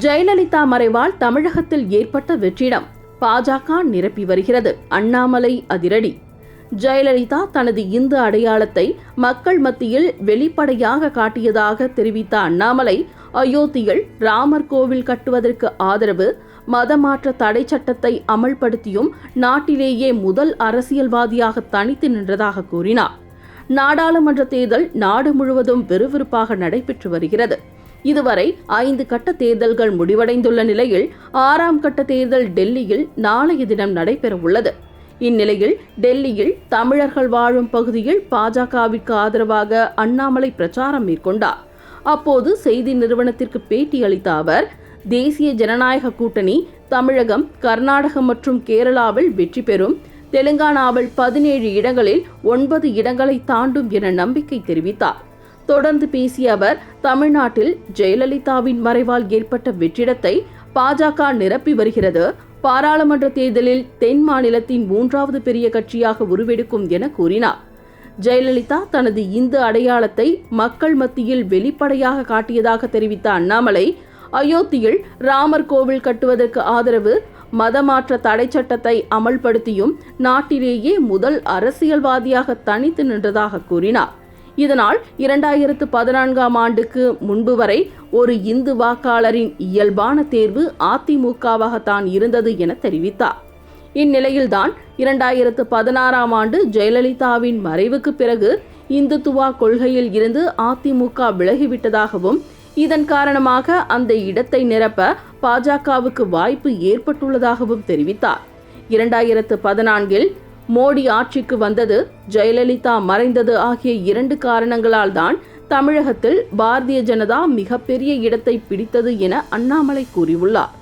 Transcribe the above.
ஜெயலலிதா மறைவால் தமிழகத்தில் ஏற்பட்ட வெற்றிடம் பாஜக நிரப்பி வருகிறது. அண்ணாமலை அதிரடி. ஜெயலலிதா தனது இந்து அடையாளத்தை மக்கள் மத்தியில் வெளிப்படையாக காட்டியதாக தெரிவித்த அண்ணாமலை அயோத்தியில் ராமர் கோவில் கட்டுவதற்கு ஆதரவு மதமாற்ற தடை சட்டத்தை அமல்படுத்தியும் நாட்டிலேயே முதல் அரசியல்வாதியாக தனித்து நின்றதாக கூறினார். நாடாளுமன்ற தேர்தல் நாடு முழுவதும் விறுவிறுப்பாக நடைபெற்று வருகிறது. இதுவரை ஐந்து கட்ட தேர்தல்கள் முடிவடைந்துள்ள நிலையில் ஆறாம் கட்ட தேர்தல் டெல்லியில் நாளைய தினம் நடைபெறவுள்ளது. இந்நிலையில் டெல்லியில் தமிழர்கள் வாழும் பகுதியில் பாஜகவிற்கு ஆதரவாக அண்ணாமலை பிரச்சாரம் மேற்கொண்டார். அப்போது செய்தி நிறுவனத்திற்கு பேட்டியளித்த அவர் தேசிய ஜனநாயக கூட்டணி தமிழகம் கர்நாடகம் மற்றும் கேரளாவில் வெற்றி பெறும். தெலுங்கானாவில் பதினேழு இடங்களில் ஒன்பது இடங்களை தாண்டும் என நம்பிக்கை தெரிவித்தார். தொடர்ந்து பேசிய அவர் தமிழ்நாட்டில் ஜெயலலிதாவின் மறைவால் ஏற்பட்ட வெற்றிடத்தை பாஜக நிரப்பி வருகிறது. பாராளுமன்ற தேர்தலில் தென் மாநிலத்தின் மூன்றாவது பெரிய கட்சியாக உருவெடுக்கும் என கூறினார். ஜெயலலிதா தனது இந்து அடையாளத்தை மக்கள் மத்தியில் வெளிப்படையாக காட்டியதாக தெரிவித்த அண்ணாமலை அயோத்தியில் ராமர் கோவில் கட்டுவதற்கு ஆதரவு மதமாற்ற தடை சட்டத்தை அமல்படுத்தியும் நாட்டிலேயே முதல் அரசியல்வாதியாக தனித்து நின்றதாக கூறினார். இதனால் இரண்டாயிரத்து பதினான்காம் ஆண்டுக்கு முன்பு வரை ஒரு இந்து வாக்காளரின் இயல்பான தேர்வு அதிமுகவாகத்தான் இருந்தது என தெரிவித்தார். இந்நிலையில்தான் இரண்டாயிரத்து பதினாறாம் ஆண்டு ஜெயலலிதாவின் மறைவுக்கு பிறகு இந்துத்துவா கொள்கையில் இருந்து அதிமுக விலகிவிட்டதாகவும் இதன் காரணமாக அந்த இடத்தை நிரப்ப பாஜகவுக்கு வாய்ப்பு ஏற்பட்டுள்ளதாகவும் தெரிவித்தார். இரண்டாயிரத்து பதினான்கில் மோடி ஆட்சிக்கு வந்தது ஜெயலலிதா மறைந்தது ஆகிய இரண்டு காரணங்களால் தான் தமிழகத்தில் பாரதிய ஜனதா மிகப்பெரிய இடத்தை பிடித்தது என அண்ணாமலை கூறியுள்ளார்.